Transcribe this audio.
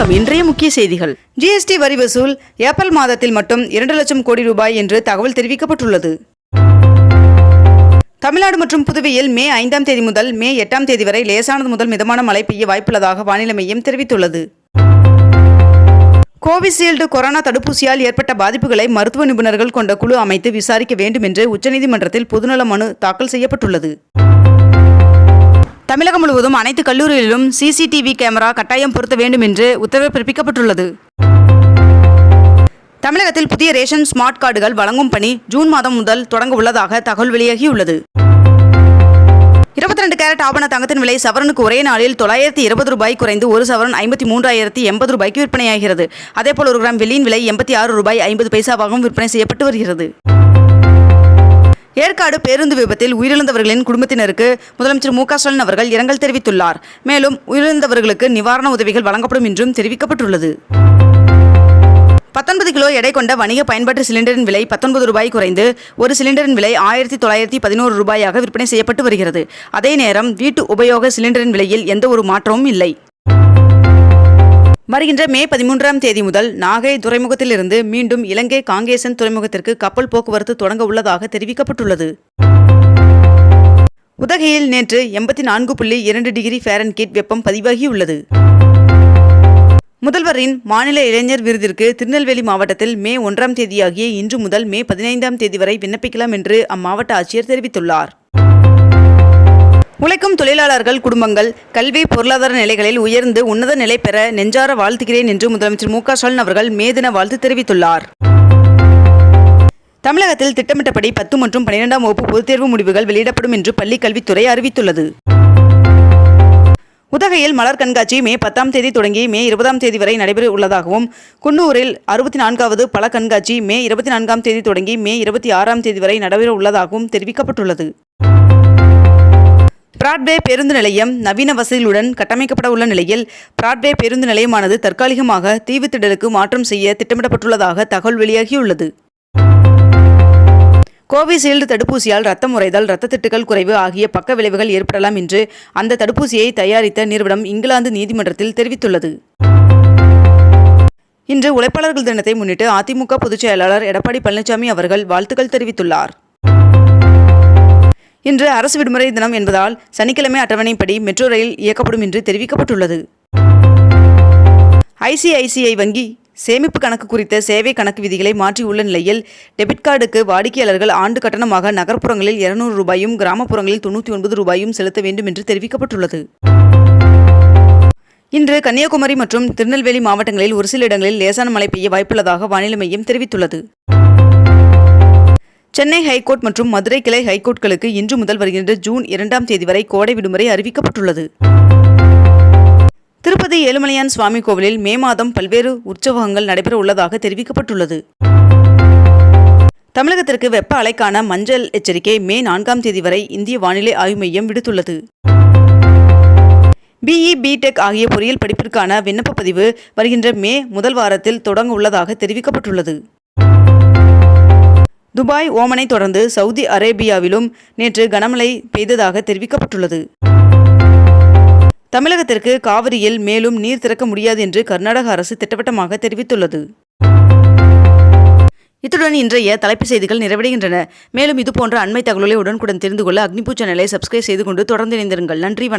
வணக்கம். இன்றைய முக்கிய செய்திகள். ஜிஎஸ்டி வரி வசூல் ஏப்ரல் மாதத்தில் மட்டும் இரண்டு லட்சம் கோடி ரூபாய் என்று தகவல் தெரிவிக்கப்பட்டுள்ளது. தமிழ்நாடு மற்றும் புதுவையில் மே ஐந்தாம் தேதி முதல் மே எட்டாம் தேதி வரை லேசானது முதல் மிதமான மழை பெய்ய வாய்ப்புள்ளதாக வானிலை மையம் தெரிவித்துள்ளது. கோவிஷீல்டு கொரோனா தடுப்பூசியால் ஏற்பட்ட பாதிப்புகளை மருத்துவ நிபுணர்கள் கொண்ட குழு அமைத்து விசாரிக்க வேண்டும் என்று உச்சநீதிமன்றத்தில் பொதுநல மனு தாக்கல் செய்யப்பட்டுள்ளது. தமிழகம் முழுவதும் அனைத்து கல்லூரிகளிலும் சிசிடிவி கேமரா கட்டாயம் பொருத்த வேண்டும் என்று உத்தரவு பிறப்பிக்கப்பட்டுள்ளது. தமிழகத்தில் புதிய ரேஷன் ஸ்மார்ட் கார்டுகள் வழங்கும் பணி ஜூன் மாதம் முதல் தொடங்க உள்ளதாக தகவல் வெளியாகியுள்ளது. இருபத்தி ரெண்டு கேரட் ஆபண தங்கத்தின் விலை சவரனுக்கு ஒரே நாளில் தொள்ளாயிரத்தி இருபது ரூபாய் குறைந்து ஒரு சவரன் ஐம்பத்தி மூன்றாயிரத்தி எண்பது ரூபாய்க்கு விற்பனையாகிறது. அதேபோல் ஒரு கிராம் வெள்ளியின் விலை எண்பத்தி ஆறு ரூபாய் ஐம்பது பைசாவாகவும் விற்பனை செய்யப்பட்டு வருகிறது. ஏற்காடு பேருந்து விபத்தில் உயிரிழந்தவர்களின் குடும்பத்தினருக்கு முதலமைச்சர் மு க ஸ்டாலின் அவர்கள் இரங்கல் தெரிவித்துள்ளார். மேலும் உயிரிழந்தவர்களுக்கு நிவாரண உதவிகள் வழங்கப்படும் என்றும் தெரிவிக்கப்பட்டுள்ளது. பத்தொன்பது கிலோ எடை கொண்ட வணிக பயன்பாட்டு சிலிண்டரின் விலை பத்தொன்பது ரூபாய் குறைந்து ஒரு சிலிண்டரின் விலை ஆயிரத்தி தொள்ளாயிரத்தி பதினோரு ரூபாயாக விற்பனை செய்யப்பட்டு வருகிறது. அதே நேரம் வீட்டு உபயோக சிலிண்டரின் விலையில் எந்த ஒரு மாற்றமும் இல்லை. வருகின்ற மே பதிமூன்றாம் தேதி முதல் நாகை துறைமுகத்திலிருந்து மீண்டும் இலங்கை காங்கேசன் துறைமுகத்திற்கு கப்பல் போக்குவரத்து தொடங்க உள்ளதாக தெரிவிக்கப்பட்டுள்ளது. உதகையில் நேற்று எண்பத்தி நான்கு புள்ளி இரண்டு டிகிரி ஃபேரன்கீட் வெப்பம் பதிவாகியுள்ளது. முதல்வரின் மாநில இளைஞர் விருதிற்கு திருநெல்வேலி மாவட்டத்தில் மே ஒன்றாம் தேதியாகிய இன்று முதல் மே பதினைந்தாம் தேதி வரை விண்ணப்பிக்கலாம் என்று அம்மாவட்ட ஆட்சியர் தெரிவித்துள்ளார். உழைக்கும் தொழிலாளர்கள் குடும்பங்கள் கல்வி பொருளாதார நிலைகளில் உயர்ந்து உன்னத நிலை பெற நெஞ்சார வாழ்த்துகிறேன் என்று முதலமைச்சர் மு க ஸ்டாலின் அவர்கள் மே தின வாழ்த்து தெரிவித்துள்ளார். தமிழகத்தில் திட்டமிட்டபடி பத்து மற்றும் பன்னிரெண்டாம் வகுப்பு பொதுத் தேர்வு முடிவுகள் வெளியிடப்படும் என்று பள்ளிக் கல்வித்துறை அறிவித்துள்ளது. உதகையில் மலர் கண்காட்சி மே பத்தாம் தேதி தொடங்கி மே இருபதாம் தேதி வரை நடைபெற உள்ளதாகவும் குன்னூரில் அறுபத்தி நான்காவது பல கண்காட்சி மே இருபத்தி நான்காம் தேதி தொடங்கி மே இருபத்தி ஆறாம் தேதி வரை நடைபெற உள்ளதாகவும் தெரிவிக்கப்பட்டுள்ளது. பிராட்வே பேருந்து நிலையம் நவீன வசதிகளுடன் கட்டமைக்கப்பட உள்ள நிலையில் பிராட்வே பேருந்து நிலையமானது தற்காலிகமாக தீவுத்திடலுக்கு மாற்றம் செய்ய திட்டமிடப்பட்டுள்ளதாக தகவல் வெளியாகியுள்ளது. கோவிஷீல்டு தடுப்பூசியால் ரத்தம் உறைதல் இரத்த திட்டுகள் குறைவு ஆகிய பக்க விளைவுகள் ஏற்படலாம் என்று அந்த தடுப்பூசியை தயாரித்த நிறுவனம் இங்கிலாந்து நீதிமன்றத்தில் தெரிவித்துள்ளது. இன்று உழைப்பாளர்கள் தினத்தை முன்னிட்டு அதிமுக பொதுச் செயலாளர் எடப்பாடி பழனிசாமி அவர்கள் வாழ்த்துக்கள் தெரிவித்துள்ளார். இன்று அரசு விடுமுறை தினம் என்பதால் சனிக்கிழமை அட்டவணைப்படி மெட்ரோ ரயில் இயக்கப்படும் என்று தெரிவிக்கப்பட்டுள்ளது. ஐசிஐசிஐ வங்கி சேமிப்பு கணக்கு குறித்த சேவை கணக்கு விதிகளை மாற்றியுள்ள நிலையில் டெபிட் கார்டுக்கு வாடிக்கையாளர்கள் ஆண்டு கட்டணமாக நகர்ப்புறங்களில் இருநூறு ரூபாயும் கிராமப்புறங்களில் தொண்ணூற்றி ஒன்பது ரூபாயும் செலுத்த வேண்டும் என்று தெரிவிக்கப்பட்டுள்ளது. இன்று கன்னியாகுமரி மற்றும் திருநெல்வேலி மாவட்டங்களில் ஒரு சில இடங்களில் லேசான மழை பெய்ய வாய்ப்புள்ளதாக வானிலை மையம் தெரிவித்துள்ளது. சென்னை ஹைகோர்ட் மற்றும் மதுரை கிளை ஹைகோர்ட்களுக்கு இன்று முதல் வருகின்ற ஜூன் இரண்டாம் தேதி வரை கோடை விடுமுறை அறிவிக்கப்பட்டுள்ளது. திருப்பதி ஏழுமலையான் சுவாமி கோவிலில் மே மாதம் பல்வேறு உற்சவங்கள் நடைபெற உள்ளதாக தெரிவிக்கப்பட்டுள்ளது. தமிழகத்திற்கு வெப்ப அலைக்கான மஞ்சள் எச்சரிக்கை மே நான்காம் தேதி வரை இந்திய வானிலை ஆய்வு மையம் விடுத்துள்ளது. பிஇ பிடெக் ஆகிய பொறியியல் படிப்பிற்கான விண்ணப்ப பதிவு வருகின்ற மே முதல் வாரத்தில் தொடங்க உள்ளதாக தெரிவிக்கப்பட்டுள்ளது. துபாய் ஓமனை தொடர்ந்து சவுதி அரேபியாவிலும் நேற்று கனமழை பெய்ததாக தெரிவிக்கப்பட்டுள்ளது. தமிழகத்திற்கு காவிரியில் மேலும் நீர் திறக்க முடியாது என்று கர்நாடக அரசு திட்டவட்டமாக தெரிவித்துள்ளது. இத்துடன் இன்றைய தலைப்புச் செய்திகள் நிறைவடைகின்றன. மேலும் இதுபோன்ற அண்மை தகவல்களை உடனுக்குடன் தெரிந்து கொள்ள அக்னிபூ சேனலை சப்ஸ்கிரைப் செய்து கொண்டு தொடர்ந்து இணைந்திருங்கள். நன்றி வணக்கம்.